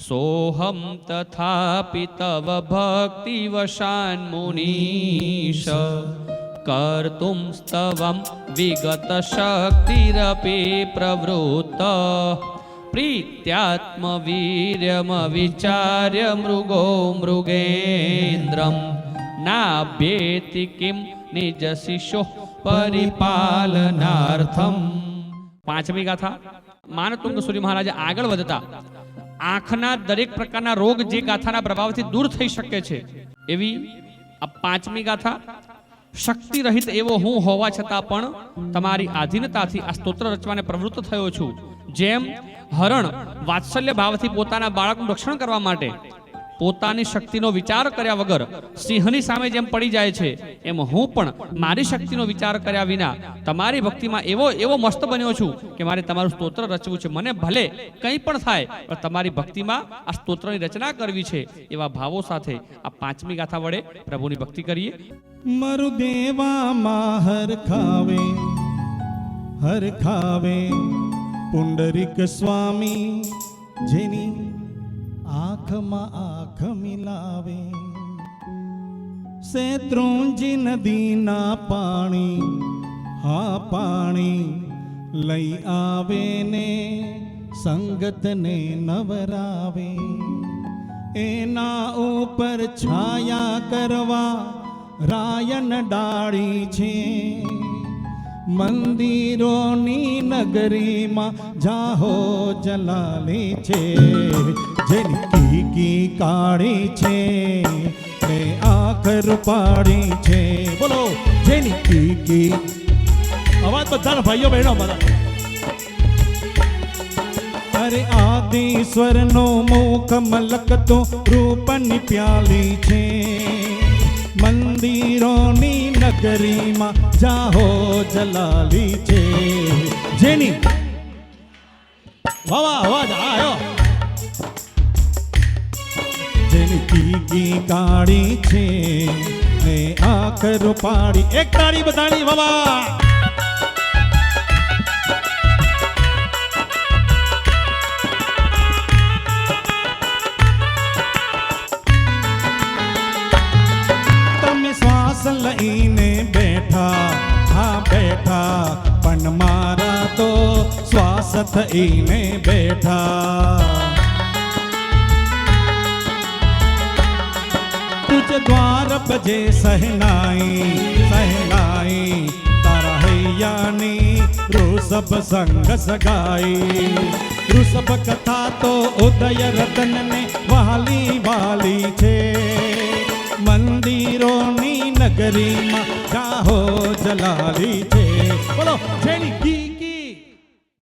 સોહમ तथापि તવ भक्तिवशान्मुनीश कर्तुं स्तवं विगतशक्तिरपि વિચાર્ય મૃગો મૃગેન્દ્રમ નાભ્યેતિ કિમ નિજ શિશો પરિપાલનાર્થમ પાંચમી ગાથા માનતુંગ સૂર્ય મહારાજ આગળ વધતા આંખના દરેક પ્રકારના રોગ જે ગાથાના પ્રભાવથી દૂર થઈ શકે છે, એવી આ પાંચમી ગાથા શક્તિ રહિત એવો હું હોવા છતાં પણ તમારી આધીનતાથી આ સ્તોત્ર રચવાને પ્રવૃત્ત થયો છું. જેમ હરણ વાત્સલ્ય ભાવથી પોતાના બાળકનું રક્ષણ કરવા માટે પોતાની શક્તિનો વિચાર કર્યા વગર સિંહની સામે જેમ પડી જાય છે, એમ હું પણ મારી શક્તિનો વિચાર કર્યા વિના તમારી ભક્તિમાં એવો એવો મસ્ત બન્યો છું કે મારે તમારું સ્તોત્ર રચવું છે. મને ભલે કંઈ પણ થાય, પણ તમારી ભક્તિમાં આ સ્તોત્રની રચના કરવી છે એવા ભાવો સાથે આ પાંચમી ગાથા વડે પ્રભુની ભક્તિ કરીએ. મરુદેવામાં હર ખાવે હર ખાવે, પુંડરીક સ્વામી જેની આંખમાં આંખ મિલાવે. શેત્રુંજી નદીના પાણી, હા પાણી લઈ આવે ને સંગતને નવરાવે. એના ઉપર છાયા કરવા રાયન ડાળી છે. મંદિરોની નગરીમાં જાહો જલાલી છે. જેની કીકી કાળી છે. ને આખર પાડી છે. બોલો, જેની કીકી. અવાજ બધાના ભાઈઓ બહેનો બધા અરે આદિશ્વરનો મુખ મલકતો રૂપની પ્યાલી છે. મંદિરોની નગરીમાં જાહો જલાલી છે. જેની વાહ અવાજ આયો. જેની કીકી કાળી છે. ને આખર પાડી એક તાળી બધાની વાહ. લઈને બેઠા હા બેઠા પણ મારા તો શ્વાસ થઈને બેઠા તુજ દ્વાર બજે સહેનાઈ સહેનાઈ તારા હૈયાની ઋષભ સંગ સગાઈ ઋષભ કથા તો ઉદય રતનને વાલી વાલી છે મંદિરોની નગરીમાં જાહો જલાલી છે. બોલો જેની